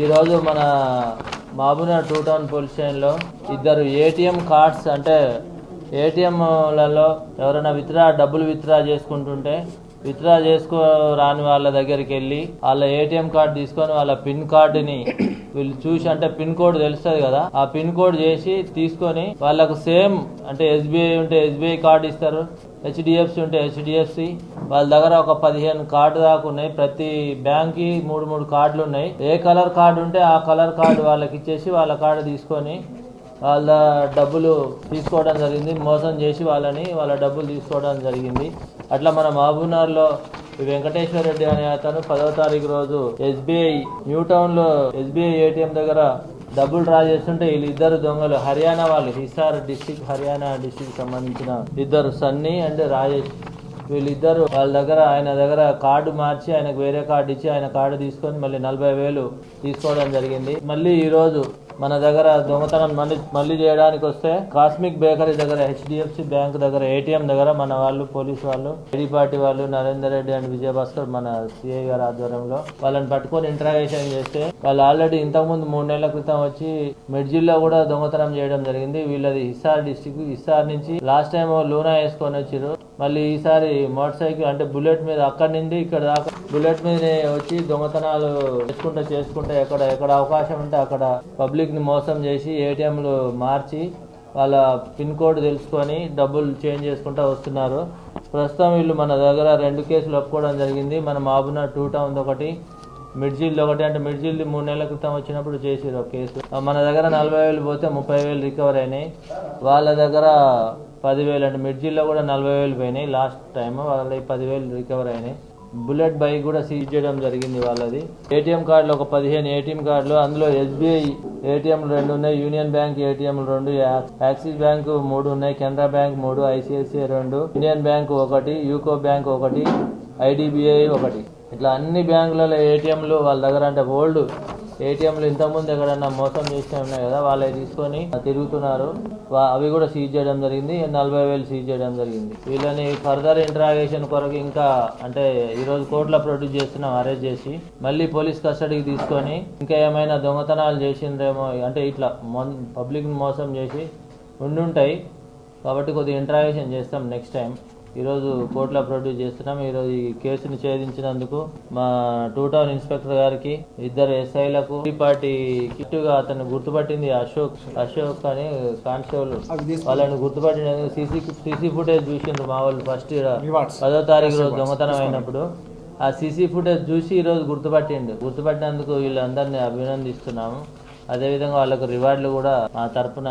ఈరోజు మన Mahabubnagar two town police స్టేషన్లో ఇద్దరు ఏటీఎం కార్డ్స్ అంటే ఏటీఎంలలో ఎవరైనా విత్డ్రా డబ్బులు విత్డ్రా చేసుకుంటుంటే విత్డ్రా చేసుకో రాని వాళ్ళ దగ్గరికి వెళ్ళి వాళ్ళ ఏటీఎం కార్డు తీసుకొని వాళ్ళ పిన్ కార్డుని వీళ్ళు చూసి అంటే పిన్ కోడ్ తెలుస్తుంది కదా ఆ పిన్ కోడ్ చేసి తీసుకొని వాళ్ళకు సేమ్ అంటే ఎస్బీఐ ఉంటే ఎస్బీఐ కార్డు ఇస్తారు హెచ్డిఎఫ్సి ఉంటే హెచ్డిఎఫ్సి వాళ్ళ దగ్గర ఒక పదిహేను కార్డు దాకా ఉన్నాయి. ప్రతి బ్యాంక్ మూడు మూడు కార్డులు ఉన్నాయి. ఏ కలర్ కార్డు ఉంటే ఆ కలర్ కార్డు వాళ్ళకి ఇచ్చేసి వాళ్ళ కార్డు తీసుకొని వాళ్ళ డబ్బులు తీసుకోవడం జరిగింది. మోసం చేసి వాళ్ళని వాళ్ళ డబ్బులు తీసుకోవడం జరిగింది. అట్లా మన మహబూబ్నగర్లో వెంకటేశ్వర రెడ్డి అనే అతను పదవ తారీఖు రోజు ఎస్బీఐ న్యూ టౌన్లో ఎస్బీఐ ఏటీఎం దగ్గర డబ్బులు డ్రా చేస్తుంటే వీళ్ళిద్దరు దొంగలు. హర్యానా వాళ్ళు. హిసార్ డిస్టిక్ హర్యానా డిస్టిక్ సంబంధించిన ఇద్దరు సన్నీ అండ్ రాజేష్. వీళ్ళిద్దరు వాళ్ళ దగ్గర ఆయన దగ్గర కార్డు మార్చి ఆయనకు వేరే కార్డు ఇచ్చి ఆయన కార్డు తీసుకొని మళ్ళీ నలభై వేలు తీసుకోవడం జరిగింది. మళ్ళీ ఈ రోజు మన దగ్గర దొంగతనం మళ్ళీ మళ్ళీ చేయడానికి వస్తే కాస్మిక్ బేకరీ దగ్గర హెచ్డిఎఫ్సి బ్యాంక్ దగ్గర ఏటీఎం దగ్గర మన వాళ్ళు పోలీసు వాళ్ళు ఐడి పార్టీ వాళ్ళు నరేందర్ రెడ్డి అండ్ విజయభాస్కర్ మన సిఐ గారి ఆధ్వర్యంలో వాళ్ళని పట్టుకొని ఇంటరాగేషన్ చేస్తే వాళ్ళు ఆల్రెడీ ఇంతకుముందు మూడు నెలల క్రితం వచ్చి మెడ్జిల్లో కూడా దొంగతనం చేయడం జరిగింది. వీళ్ళది హిస్సార్ డిస్టిక్ హిస్సార్ నుంచి లాస్ట్ టైం లూనా వేసుకొని వచ్చారు మళ్ళీ ఈసారి మోటార్ సైకిల్ అంటే బుల్లెట్ మీద అక్కడి నుండి ఇక్కడ దాకా బుల్లెట్ మీదనే వచ్చి దొంగతనాలు చేసుకుంటూ చేసుకుంటే ఎక్కడ ఎక్కడ అవకాశం ఉంటే అక్కడ పబ్లిక్ పబ్లిక్ని మోసం చేసి ఏటీఎంలు మార్చి వాళ్ళ పిన్ కోడ్ తెలుసుకొని డబ్బులు చేంజ్ చేసుకుంటూ వస్తున్నారు. ప్రస్తుతం వీళ్ళు మన దగ్గర రెండు కేసులు ఒప్పుకోవడం జరిగింది. మన మాబున టూ టౌన్ ఒకటి మిడ్జిల్ ఒకటి అంటే మిడ్జిల్ మూడు నెలల క్రితం వచ్చినప్పుడు చేసారు ఒక కేసు. మన దగ్గర నలభై వేలు పోతే ముప్పై వేలు రికవర్ అయినాయి. వాళ్ళ దగ్గర పదివేలు అంటే మిడ్జిల్లో కూడా నలభై వేలు పోయినాయి. లాస్ట్ టైం వాళ్ళ పదివేలు రికవర్ అయినాయి. బుల్లెట్ బైక్ కూడా సీజ్ చేయడం జరిగింది వాళ్ళది. ఏటీఎం కార్డులు ఒక పదిహేను ఏటీఎం కార్డులు అందులో ఎస్బీఐ ఏటీఎంలు రెండు ఉన్నాయి యూనియన్ బ్యాంక్ ఏటీఎంలు రెండు యాక్సిస్ బ్యాంక్ మూడు ఉన్నాయి కెనరా బ్యాంక్ మూడు ఐసిఐసిఐ రెండు యూనియన్ బ్యాంక్ ఒకటి యూకో బ్యాంక్ ఒకటి ఐడిబిఐ ఒకటి. ఇట్లా అన్ని బ్యాంకులలో ఏటీఎంలు వాళ్ళ దగ్గర అంటే ఓల్డ్ ఏటీఎంలు ఇంతకుముందు ఎక్కడన్నా మోసం చేస్తే ఉన్నాయి కదా వాళ్ళే తీసుకొని తిరుగుతున్నారు. అవి కూడా సీజ్ చేయడం జరిగింది. నలభై వేలు సీజ్ చేయడం జరిగింది. వీళ్ళని ఫర్దర్ ఇంటరాగేషన్ కొరకు ఇంకా అంటే ఈరోజు కోర్టులో ప్రొడ్యూస్ చేస్తున్నాం అరెస్ట్ చేసి మళ్ళీ పోలీస్ కస్టడీకి తీసుకొని ఇంకా ఏమైనా దొంగతనాలు చేసిందేమో అంటే ఇట్లా పబ్లిక్ మోసం చేసి ఉండుంటాయి. కాబట్టి కొద్దిగా ఇంటరాగేషన్ చేస్తాం నెక్స్ట్ టైం ఈరోజు కోర్టులో ప్రొడ్యూస్ చేస్తున్నాం. ఈరోజు ఈ కేసుని ఛేదించినందుకు మా టూ టౌన్ ఇన్స్పెక్టర్ గారికి ఇద్దరు ఎస్ఐలకు పార్టీ కిట్టుగా అతను గుర్తుపట్టింది అశోక్ అశోక్ అని కానిస్టేబుల్. వాళ్ళని గుర్తుపట్టినందుకు సీసీ సీసీ ఫుటేజ్ చూసిండ్రు మా వాళ్ళు ఫస్ట్ పదో తారీఖు రోజు దొంగతనం అయినప్పుడు ఆ సీసీ ఫుటేజ్ చూసి ఈ రోజు గుర్తుపట్టిండు. గుర్తుపట్టినందుకు వీళ్ళందరినీ అభినందిస్తున్నాము. అదే విధంగా వాళ్ళకు రివార్డులు కూడా మా తరపున.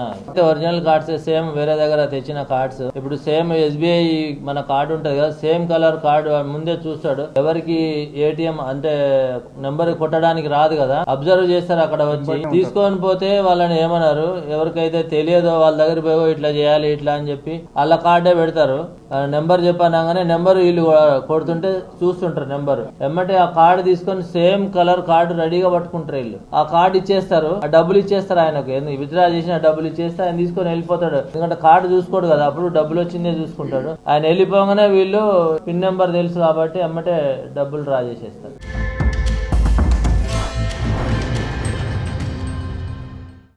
ఒరిజినల్ కార్డ్స్ సేమ్ వేరే దగ్గర తెచ్చిన కార్డ్స్. ఇప్పుడు సేమ్ ఎస్బీఐ మన కార్డు ఉంటది కదా సేమ్ కలర్ కార్డు ముందే చూస్తాడు. ఎవరికి ఏటీఎం అంటే నెంబర్ కొట్టడానికి రాదు కదా అబ్జర్వ్ చేస్తారు అక్కడ వచ్చి. తీసుకొని పోతే వాళ్ళని ఏమన్నారు ఎవరికైతే తెలియదో వాళ్ళ దగ్గర పోయి ఇట్లా చేయాలి ఇట్లా అని చెప్పి వాళ్ళ కార్డే పెడతారు. నెంబర్ చెప్పనగానే నెంబర్ వీళ్ళు కొడుతుంటే చూస్తుంటారు నెంబర్. ఎమ్మటే ఆ కార్డు తీసుకొని సేమ్ కలర్ కార్డు రెడీగా పట్టుకుంటారు వీళ్ళు. ఆ కార్డు ఇచ్చేస్తారు డబ్బులు ఇచ్చేస్తారు ఆయనకు. విత్డ్రా చేసిన డబ్బులు ఇచ్చేస్తే ఆయన తీసుకొని వెళ్ళిపోతాడు. ఎందుకంటే కార్డు చూసుకోడు కదా అప్పుడు డబ్బులు వచ్చిందే చూసుకుంటాడు. ఆయన వెళ్ళిపోగానే వీళ్ళు పిన్ నెంబర్ తెలుసు కాబట్టి అమ్మటే డబ్బులు డ్రా చేసేస్తారు.